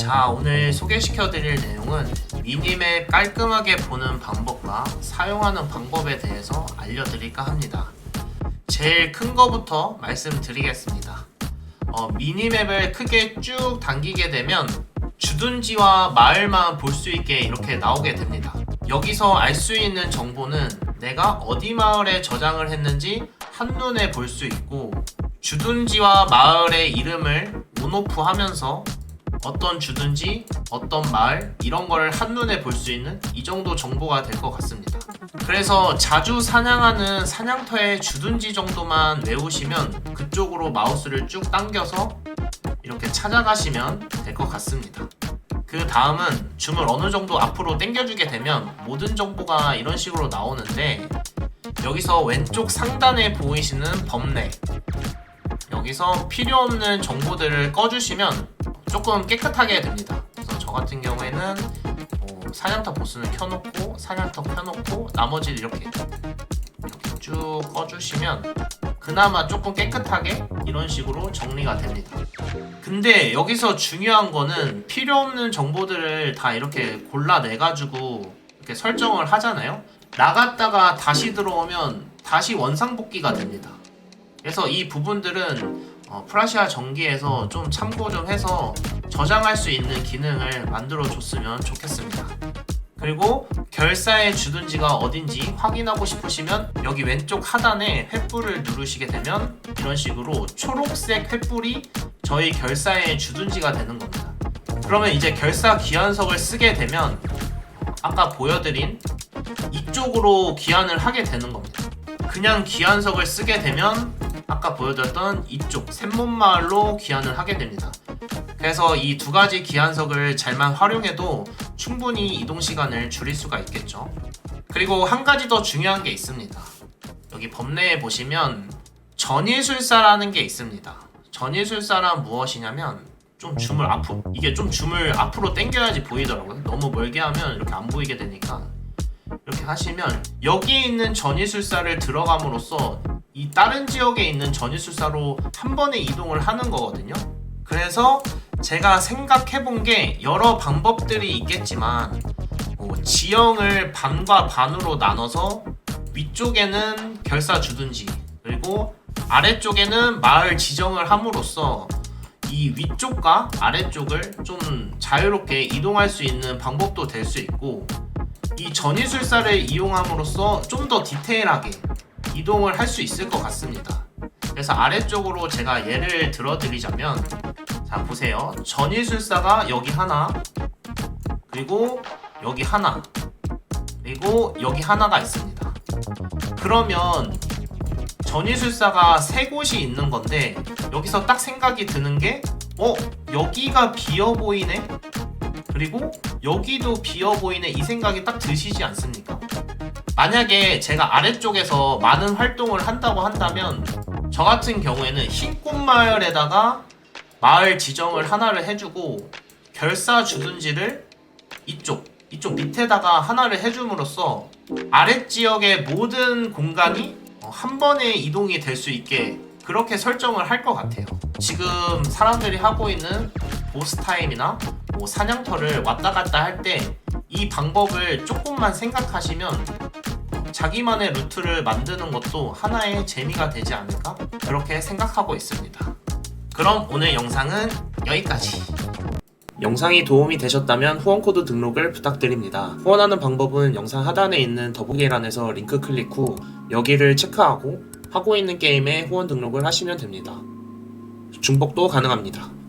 자 오늘 소개시켜 드릴 내용은 미니맵 깔끔하게 보는 방법과 사용하는 방법에 대해서 알려드릴까 합니다. 제일 큰 거부터 말씀드리겠습니다. 어, 미니맵을 크게 쭉 당기게 되면 주둔지와 마을만 볼 수 있게 이렇게 나오게 됩니다. 여기서 알 수 있는 정보는 내가 어디 마을에 저장을 했는지 한눈에 볼 수 있고 주둔지와 마을의 이름을 온오프 하면서 어떤 주든지 어떤 마을 이런 거를 한눈에 볼 수 있는 이 정도 정보가 될 것 같습니다. 그래서 자주 사냥하는 사냥터의 주둔지 정도만 외우시면 그쪽으로 마우스를 쭉 당겨서 이렇게 찾아가시면 될 것 같습니다. 그 다음은 줌을 어느 정도 앞으로 당겨주게 되면 모든 정보가 이런 식으로 나오는데 여기서 왼쪽 상단에 보이시는 범례 여기서 필요 없는 정보들을 꺼주시면 조금 깨끗하게 됩니다. 그래서 저 같은 경우에는 뭐 사냥터 보스는 켜놓고 사냥터 켜놓고 나머지를 이렇게 이렇게 쭉 꺼주시면 그나마 조금 깨끗하게 이런 식으로 정리가 됩니다. 근데 여기서 중요한 거는 필요 없는 정보들을 다 이렇게 골라내가지고 이렇게 설정을 하잖아요. 나갔다가 다시 들어오면 다시 원상복귀가 됩니다. 그래서 이 부분들은 어, 프라시아 전기에서 좀 참고 좀 해서 저장할 수 있는 기능을 만들어 줬으면 좋겠습니다. 그리고 결사의 주둔지가 어딘지 확인하고 싶으시면 여기 왼쪽 하단에 횃불을 누르시게 되면 이런 식으로 초록색 횃불이 저희 결사의 주둔지가 되는 겁니다. 그러면 이제 결사 귀환석을 쓰게 되면 아까 보여드린 이쪽으로 귀환을 하게 되는 겁니다. 그냥 귀환석을 쓰게 되면 아까 보여드렸던 이쪽 샘문마을로 귀환을 하게 됩니다. 그래서 이 두 가지 귀환석을 잘만 활용해도 충분히 이동 시간을 줄일 수가 있겠죠. 그리고 한 가지 더 중요한 게 있습니다. 여기 법내에 보시면 전일술사라는 게 있습니다. 전일술사란 무엇이냐면 좀 줌을 앞으로 이게 좀 줌을 앞으로 당겨야지 보이더라고요. 너무 멀게 하면 이렇게 안 보이게 되니까 이렇게 하시면 여기에 있는 전이술사를 들어감으로써 이 다른 지역에 있는 전이술사로 한 번에 이동을 하는 거거든요. 그래서 제가 생각해 본 게 여러 방법들이 있겠지만 뭐 지형을 반과 반으로 나눠서 위쪽에는 결사 주둔지 그리고 아래쪽에는 마을 지정을 함으로써 이 위쪽과 아래쪽을 좀 자유롭게 이동할 수 있는 방법도 될 수 있고 이 전이술사를 이용함으로써 좀 더 디테일하게 이동을 할 수 있을 것 같습니다. 그래서 아래쪽으로 제가 예를 들어드리자면 자 보세요. 전이술사가 여기 하나 그리고 여기 하나 그리고 여기 하나가 있습니다. 그러면 전이술사가 세 곳이 있는 건데 여기서 딱 생각이 드는 게 어? 여기가 비어 보이네? 그리고 여기도 비어 보이네 이 생각이 딱 드시지 않습니까? 만약에 제가 아래쪽에서 많은 활동을 한다고 한다면 저 같은 경우에는 흰꽃마을에다가 마을 지정을 하나를 해주고 결사 주둔지를 이쪽 이쪽 밑에다가 하나를 해줌으로써 아래 지역의 모든 공간이 어, 한 번에 이동이 될 수 있게 그렇게 설정을 할 것 같아요. 지금 사람들이 하고 있는 보스 타임이나 뭐 사냥터를 왔다 갔다 할 때 이 방법을 조금만 생각하시면 자기만의 루트를 만드는 것도 하나의 재미가 되지 않을까 그렇게 생각하고 있습니다. 그럼 오늘 영상은 여기까지. 영상이 도움이 되셨다면 후원 코드 등록을 부탁드립니다. 후원하는 방법은 영상 하단에 있는 더보기란에서 링크 클릭 후 여기를 체크하고 하고 있는 게임에 후원 등록을 하시면 됩니다. 중복도 가능합니다.